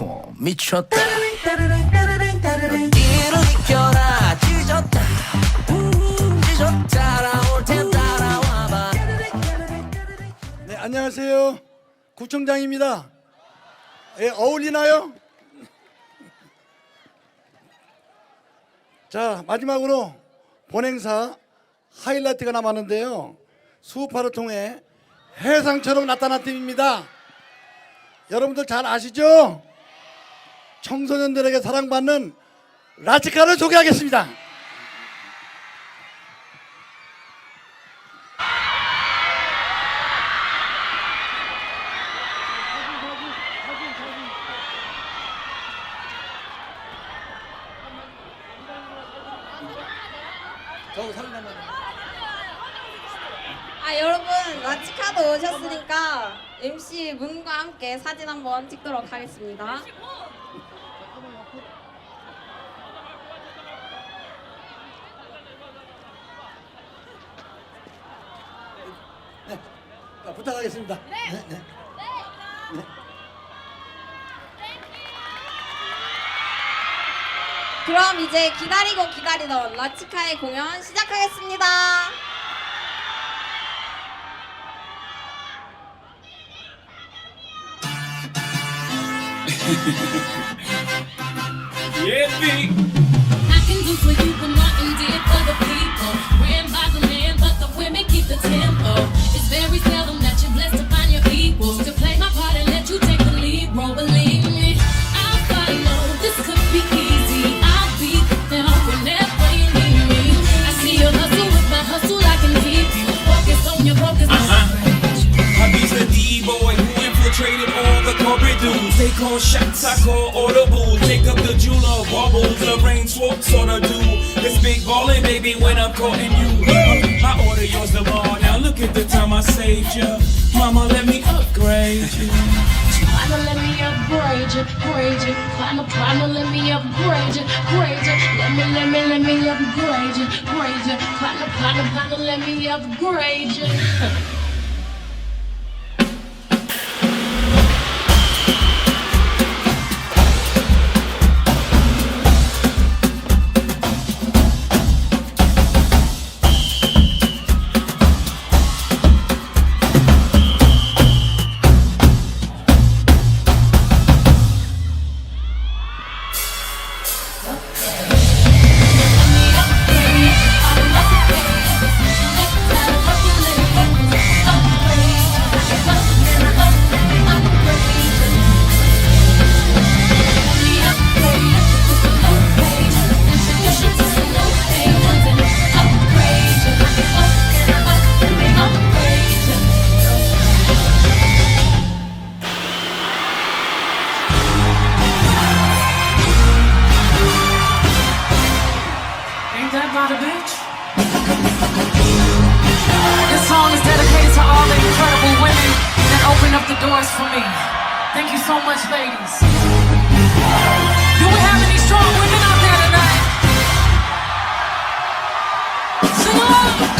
플랫폼 미쳤다 네, 안녕하세요. 구청장입니다. 예, 어울리나요? 자, 마지막으로 본행사 하이라이트가 남았는데요. 수우파를 통해 해상처럼 나타난 팀입니다. 여러분들 잘 아시죠? 청소년들에게 사랑받는 라치카를 소개하겠습니다. 아 오셨으니까 MC 문과 함께 사진 한번 찍도록 하겠습니다. 자, 부탁하겠습니다. 네. 네. 그럼 이제 기다리고 기다리던 라치카의 공연 시작하겠습니다. I can do They call shots, I call audible. Take up the jeweler, baubles, the rain swoop sort of do. It's big ballin', baby, when I'm courting you. I order yours tomorrow. Now look at the time I saved you. Mama, let me upgrade you. Let me upgrade you, grade you. Partner, partner, let me upgrade you, grade you. Let me, let me, let me upgrade you, grade you. Partner, partner, partner, let me upgrade you. About a bitch? This song is dedicated to all the incredible women that open up the doors for me. Thank you so much, ladies. Do we have any strong women out there tonight? Sing along!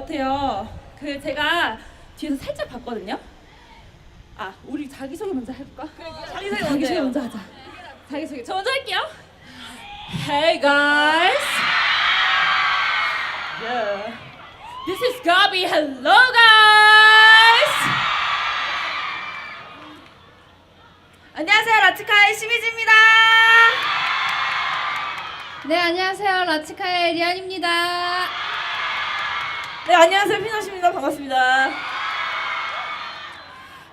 같아요. 그 제가 뒤에서 살짝 봤거든요. 아, 우리 자기소개 먼저 해볼까? 자기소개, 자기소개 먼저 하자. 자기소개. 저 먼저 할게요. Hey guys. Yeah. This is Gabi. Hello guys. 안녕하세요 라치카의 심희지입니다. 네, 안녕하세요. 라치카의 리안입니다. 네, 안녕하세요. 피너십니다. 반갑습니다.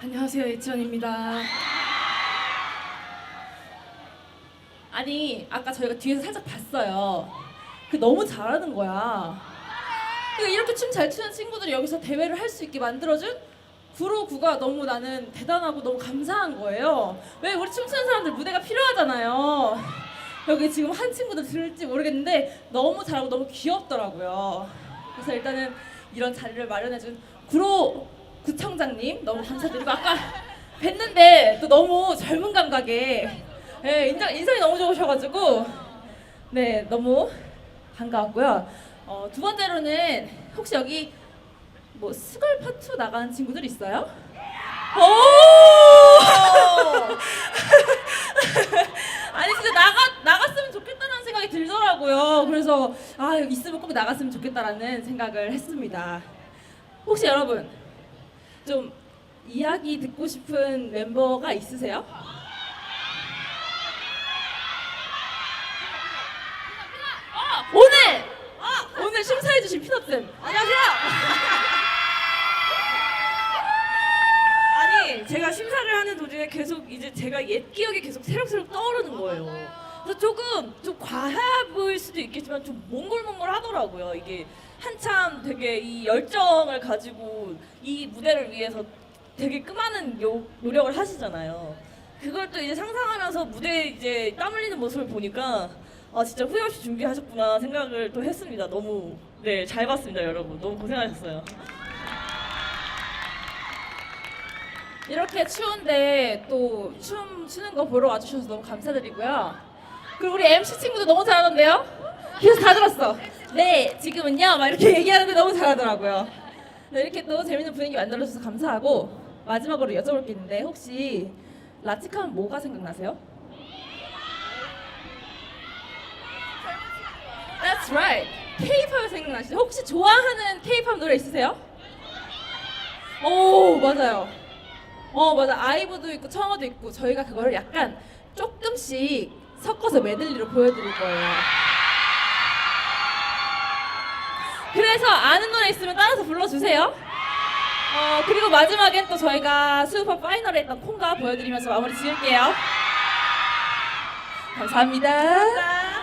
안녕하세요. 이치원입니다. 아니, 아까 저희가 뒤에서 살짝 봤어요. 그 너무 잘하는 거야. 그 이렇게 춤 잘 추는 친구들이 여기서 대회를 할 수 있게 만들어준 구로구가 너무 나는 대단하고 너무 감사한 거예요. 왜 우리 춤추는 사람들 무대가 필요하잖아요. 여기 지금 한 친구들 들을지 모르겠는데 너무 잘하고 너무 귀엽더라고요. 그래서 일단은 이런 자리를 마련해준 구로 구청장님 너무 감사드리고 아까 뵀는데 또 너무 젊은 감각에 예, 인상, 인상이 너무 좋으셔가지고 네 너무 반가웠고요. 어, 두 번째로는 혹시 여기 뭐 스걸 파투 나가는 친구들 있어요? 오! 아니 진짜 나가 나갔으면 좋겠다는 생각이 들더라고요. 그래서 아 있으면 꼭 나갔으면 좋겠다라는 생각을 했습니다. 혹시 여러분 좀 이야기 듣고 싶은 멤버가 있으세요? 아, 오늘 아, 오늘 심사해 주신 피넛쌤 안녕하세요. 아니 제가 심사를 하는 도중에 계속 이제 제가 옛 기억이 계속 새록새록 떠오르는 거예요. 그래서 조금 좀 과해 보일 수도 있겠지만 좀 몽골몽골 하더라고요. 이게 한참 되게 이 열정을 가지고 이 무대를 위해서 되게 끄많은 요, 노력을 하시잖아요. 그걸 또 이제 상상하면서 무대에 이제 땀 흘리는 모습을 보니까 아 진짜 후회 없이 준비하셨구나 생각을 또 했습니다. 너무 네 잘 봤습니다, 여러분. 너무 고생하셨어요. 이렇게 추운데 또 춤 추는 거 보러 와주셔서 너무 감사드리고요. 그리고 우리 MC 친구도 너무 잘하던데요? 그래서 다 들었어. 네, 지금은요. 막 이렇게 얘기하는데 너무 잘하더라고요. 네, 이렇게 또 재밌는 분위기 만들어주셔서 감사하고 마지막으로 여쭤볼 게 있는데 혹시 라치카면 뭐가 생각나세요? That's right. K-pop 생각나시죠? 혹시 좋아하는 K-pop 노래 있으세요? 오, 맞아요. 어 맞아 아이브도 있고 청어도 있고 저희가 그거를 약간 조금씩 섞어서 메들리로 보여드릴 거예요. 그래서 아는 노래 있으면 따라서 불러주세요. 어 그리고 마지막엔 또 저희가 수우파 파이널에 했던 콩가 보여드리면서 마무리 지을게요. 감사합니다. Killer,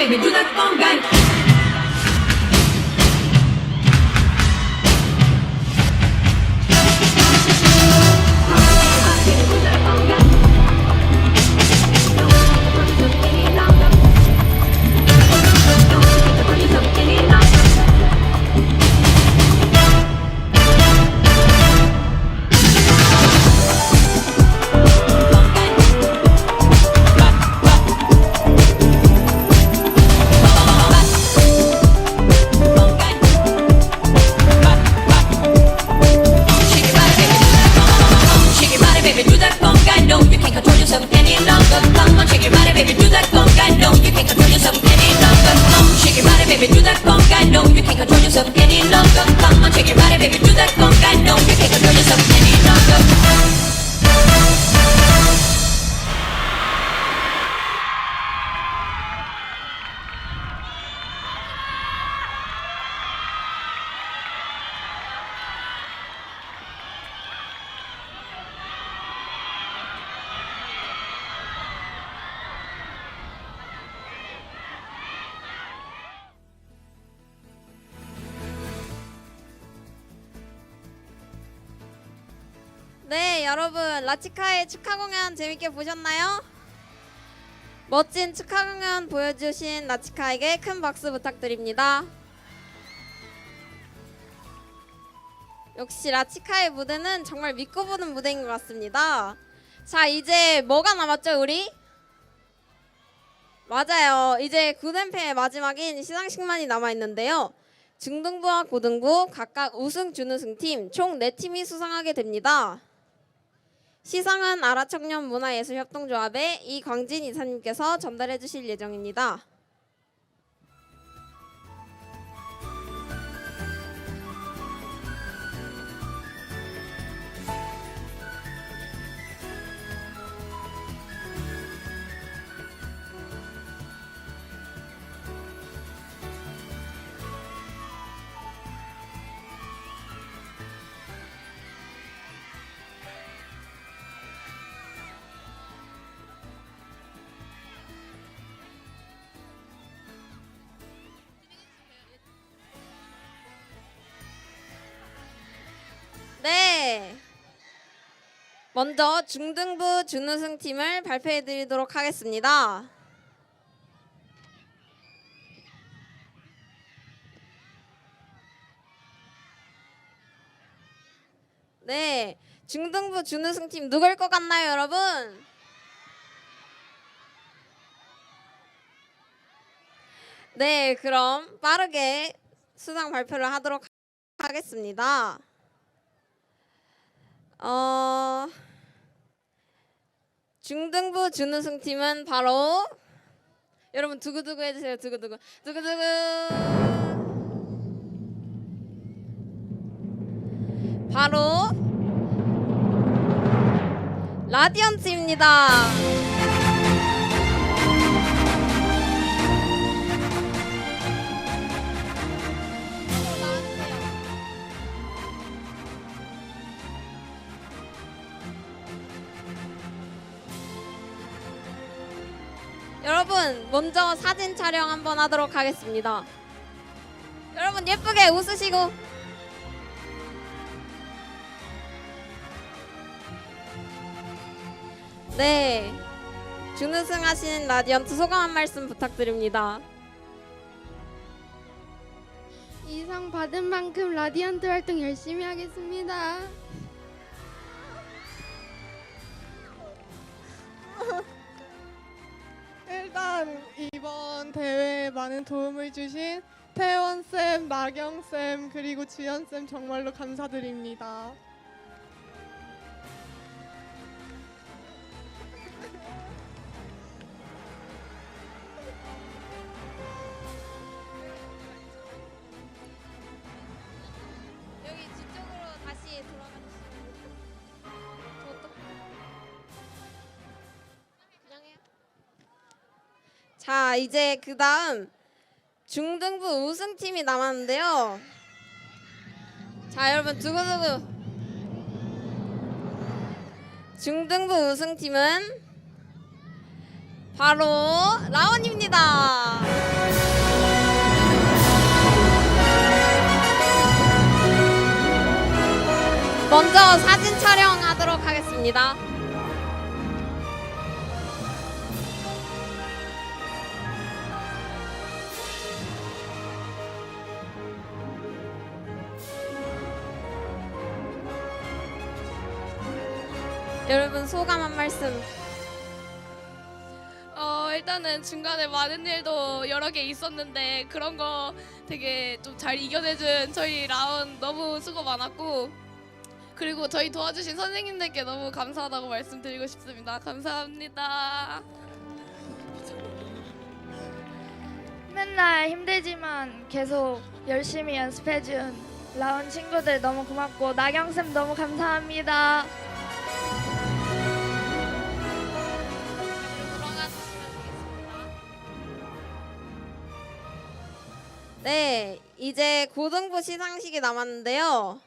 baby, do that conga. Shake 여러분 라치카의 축하 공연 재밌게 보셨나요? 멋진 축하 공연 보여주신 라치카에게 큰 박수 부탁드립니다. 역시 라치카의 무대는 정말 믿고 보는 무대인 것 같습니다. 자, 이제 뭐가 남았죠, 우리? 맞아요. 이제 9連패의 마지막인 시상식만이 남아 있는데요. 중등부와 고등부 각각 우승 준우승 팀 총 4팀이 수상하게 됩니다. 시상은 아라 청년 문화예술협동조합의 이광진 이사님께서 전달해 주실 예정입니다. 네. 먼저 중등부 준우승 팀을 발표해 드리도록 하겠습니다. 네. 중등부 준우승 팀 누굴 것 같나요, 여러분? 네, 그럼 빠르게 수상 발표를 하도록 하겠습니다. 어 중등부 준우승 팀은 바로 여러분 두구두구 해주세요. 두구두구. 두구두구. 바로 라디언츠입니다. 여러분 먼저 사진 촬영 한번 하도록 하겠습니다. 여러분 예쁘게 웃으시고 네 준우승하신 라디언트 소감 한 말씀 부탁드립니다. 이 상 받은 만큼 라디언트 활동 열심히 하겠습니다. 일단 이번 대회에 많은 도움을 주신 태원 쌤, 나경 쌤 그리고 주연 쌤 정말로 감사드립니다. 자 이제 그 다음 중등부 우승팀이 남았는데요. 자 여러분 두구두구 중등부 우승팀은 바로 라온입니다. 먼저 사진 촬영하도록 하겠습니다. 소감 한 말씀. 어 일단은 중간에 많은 일도 여러 개 있었는데 그런 거 되게 좀 잘 이겨내준 저희 라운 너무 수고 많았고 그리고 저희 도와주신 선생님들께 너무 감사하다고 말씀드리고 싶습니다. 감사합니다. 맨날 힘들지만 계속 열심히 연습해준 라온 친구들 너무 고맙고 나경쌤 너무 감사합니다. 네, 이제 고등부 시상식이 남았는데요.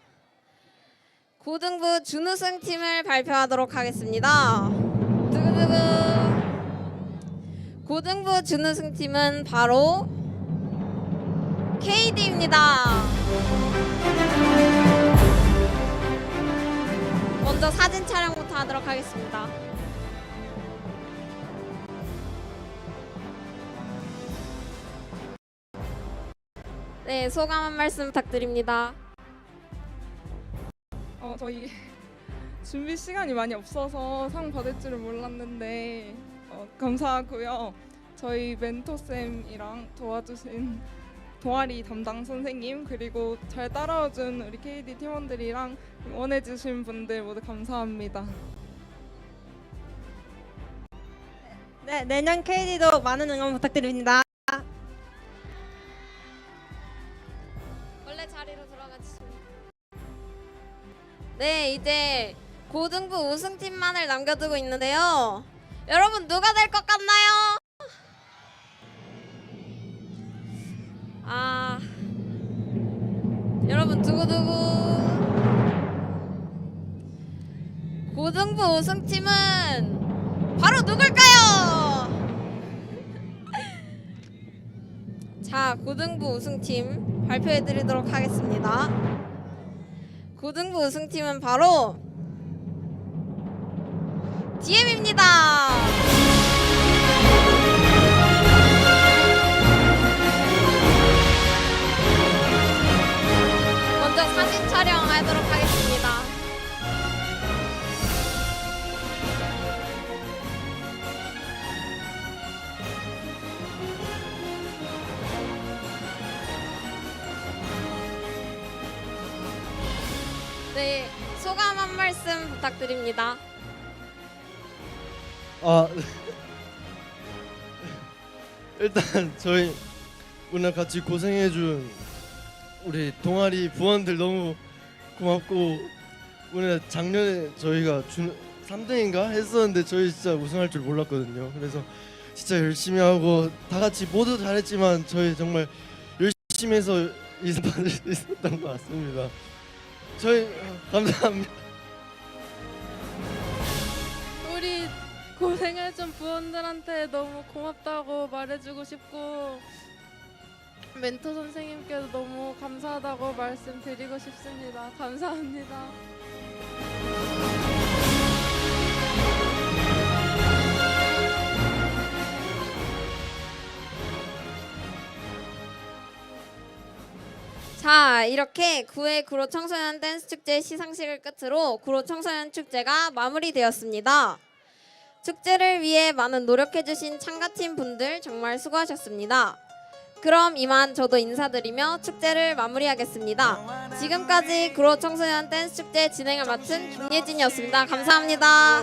고등부 준우승 팀을 발표하도록 하겠습니다. 두구두구. 고등부 준우승 팀은 바로 KD입니다. 먼저 사진 촬영부터 하도록 하겠습니다. 네, 소감 한 말씀 부탁드립니다. 어, 저희 준비 시간이 많이 없어서 상 받을 줄은 몰랐는데 어, 감사하고요. 저희 멘토 쌤이랑 도와주신 동아리 담당 선생님 그리고 잘 따라와준 우리 KD 팀원들이랑 응원해주신 분들 모두 감사합니다. 네, 내년 KD도 많은 응원 부탁드립니다. 네, 이제 고등부 우승팀만을 남겨두고 있는데요. 여러분 누가 될 것 같나요? 아, 여러분 두구두구. 고등부 우승팀은 바로 누굴까요? 자, 고등부 우승팀 발표해 드리도록 하겠습니다. 고등부 우승팀은 바로 DM입니다. 말씀 부탁드립니다. 아 일단 저희 오늘 같이 고생해준 우리 동아리 부원들 너무 고맙고 오늘 작년에 저희가 준 3등인가 했었는데 저희 진짜 우승할 줄 몰랐거든요. 그래서 진짜 열심히 하고 다 같이 모두 잘했지만 저희 정말 열심히 해서 이상 받을 수 있었던 것 같습니다. 저희 어, 감사합니다. 고생해준 부원들한테 너무 고맙다고 말해주고 싶고 멘토 선생님께도 너무 감사하다고 말씀드리고 싶습니다. 감사합니다. 자, 이렇게 9회 구로 청소년 댄스 축제 시상식을 끝으로 구로 청소년 축제가 마무리되었습니다. 축제를 위해 많은 노력해주신 참가팀 분들 정말 수고하셨습니다. 그럼 이만 저도 인사드리며 축제를 마무리하겠습니다. 지금까지 구로 청소년 댄스 축제 진행을 맡은 김예진이었습니다. 감사합니다.